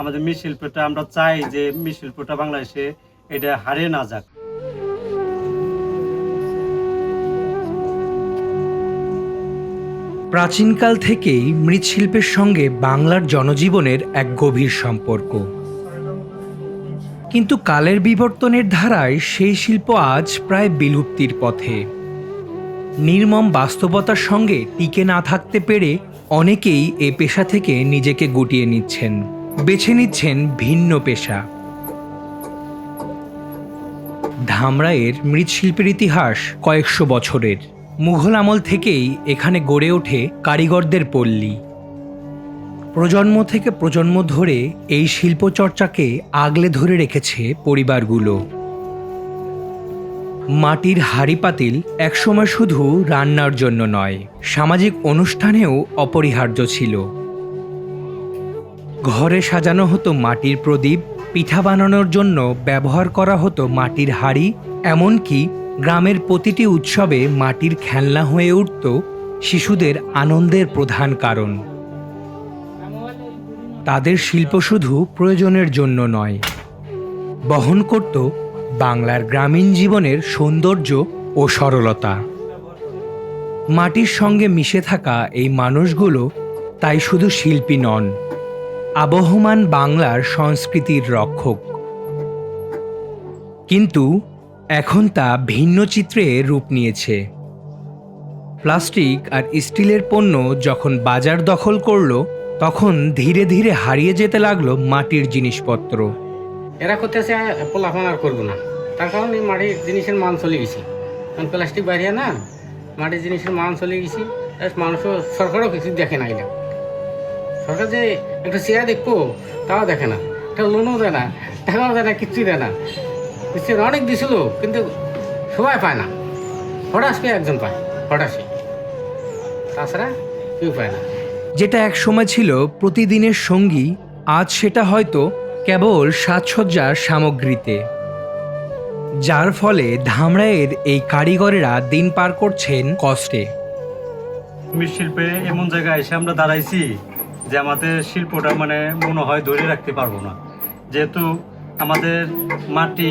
আমাদের মৃৎশিল্পটা, আমরা চাই যে মৃৎশিল্পটা বাংলাদেশে এটা হারিয়ে না যাক। প্রাচীনকাল থেকেই মৃৎশিল্পের সঙ্গে বাংলার জনজীবনের এক গভীর সম্পর্ক। কিন্তু কালের বিবর্তনের ধারায় সেই শিল্প আজ প্রায় বিলুপ্তির পথে। নির্মম বাস্তবতার সঙ্গে টিকে না থাকতে পেরে অনেকেই এ পেশা থেকে নিজেকে গুটিয়ে নিচ্ছেন। বেছে নিচ্ছেন ভিন্ন পেশা। ধামরাইয়ের মৃৎশিল্পের ইতিহাস কয়েকশো বছরের। মুঘল আমল থেকেই এখানে গড়ে ওঠে কারিগরদের পল্লী। প্রজন্ম থেকে প্রজন্ম ধরে এই শিল্পচর্চাকে আগলে ধরে রেখেছে পরিবারগুলো। মাটির হাঁড়ি পাতিল একসময় শুধু রান্নার জন্য নয়, সামাজিক অনুষ্ঠানেও অপরিহার্য ছিল। ঘরে সাজানো হতো মাটির প্রদীপ, পিঠা বানানোর জন্য ব্যবহার করা হতো মাটির হাঁড়ি, এমনকি গ্রামের প্রতিটি উৎসবে মাটির খেলনা হয়ে উঠত শিশুদের আনন্দের প্রধান কারণ। তাদের শিল্প শুধু প্রয়োজনের জন্য নয়, বহন করত বাংলার গ্রামীণ জীবনের সৌন্দর্য ও সরলতা। মাটির সঙ্গে মিশে থাকা এই মানুষগুলো তাই শুধু শিল্পী নন আবহমান বাংলার সংস্কৃতির রক্ষক। কিন্তু এখন তা ভিন্ন চিত্রে রূপ নিয়েছে। প্লাস্টিক আর স্টিলের পণ্য যখন বাজার দখল করল, তখন ধীরে ধীরে হারিয়ে যেতে লাগল মাটির জিনিসপত্র। এরা করতেছে পোলাপান আর করব না। তার কারণ এই মাটির জিনিসের মান চলে গেছে। কারণ প্লাস্টিক বাইরে না, মাটির জিনিসের মান চলে গেছে। মানুষও সরকারও কিছু দেখে না। এটা সরকার যে একটা চেয়ার দেখব? তাও দেখে না। একটা লোনও দেয় না টাকাও দেয় না কিচ্ছুই দেয় না। কিচ্ছু অনেক দিছিল কিন্তু সবাই পায় না। হঠাৎ পেয়ে একজন পায় হঠাৎই তাছাড়া কেউ পায় না। যেটা এক সময় ছিল প্রতিদিনের সঙ্গী আজ সেটা হয়তো কেবল সাজসজ্জার সামগ্রীতে। যার ফলে ধামরাইয়ের এই কারিগরেরা দিন পার করছেন কষ্টে। মৃৎশিল্পে এমন জায়গায় এসে আমরা দাঁড়াইছি যে আমাদের শিল্পটা মানে মনে হয় ধরে রাখতে পারব না। যেহেতু আমাদের মাটি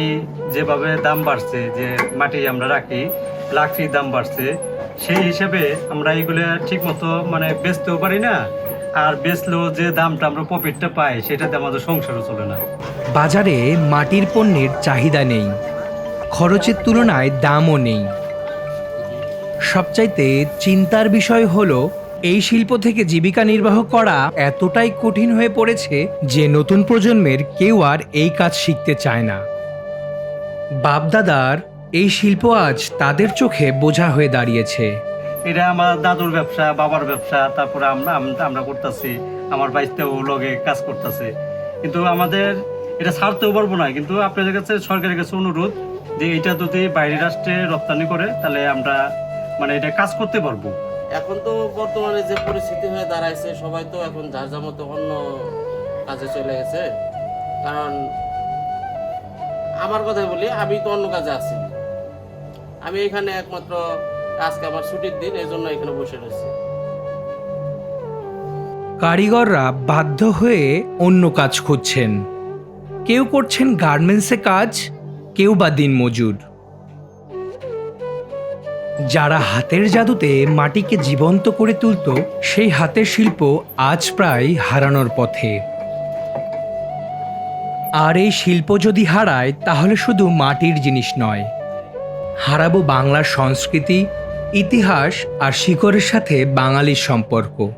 যেভাবে দাম বাড়ছে, যে মাটি আমরা রাখি, লাকড়ির দাম বাড়ছে, সেই হিসেবে আমরা এইগুলো ঠিক মতো মানে বেচতেও পারি না, আর বেচলেও যে দামটা আমরা প্রফিটটা পাই, সেটাতে আমাদের সংসারও চলে না। বাজারে মাটির পণ্যের চাহিদা নেই, খরচের তুলনায় দামও নেই। সবচাইতে চিন্তার বিষয় হলো এই শিল্প থেকে জীবিকা নির্বাহ করা এতটাই কঠিন হয়ে পড়েছে যে নতুন প্রজন্মের কেউ আর এই কাজ শিখতে চায় না। বাপদাদার এই শিল্প আজ তাদের চোখে বোঝা হয়ে দাঁড়িয়েছে। এটা আমার দাদুর ব্যবসা, বাবার ব্যবসা, তারপরে আমরা আমরা করতেছি। আমার বাইশতেও লগে কাজ করতেছে। কিন্তু আমাদের এটা ছাড়তেও পারব না। কিন্তু আপনাদের কাছে সরকারের কাছে অনুরোধ যে এটা যদি বাইরের রাষ্ট্রে রপ্তানি করে, তাহলে আমরা মানে এটা কাজ করতে পারব। এখন তো বর্তমানে যে পরিস্থিতি হয়ে দাঁড়াইছে, সবাই তো এখন যার যার মতো অন্য কাজে চলে গেছে। কারণ আমার কথাই বলি, আমি তো অন্য কাজে আছি। আমি এখানে একমাত্র আজকে আমার ছুটির দিন এই জন্য এখানে বসে রয়েছি। কারিগররা বাধ্য হয়ে অন্য কাজ খুঁজছেন। কেউ করছেন গার্মেন্টসে কাজ, কেউ বা দিনমজুর। যারা হাতের জাদুতে মাটিকে জীবন্ত করে তুলত, সেই হাতের শিল্প আজ প্রায় হারানোর পথে। আর এই শিল্প যদি হারায়, তাহলে শুধু মাটির জিনিস নয়। হারাবো বাংলার সংস্কৃতি, ইতিহাস আর শিকড়ের সাথে বাঙালির সম্পর্ক।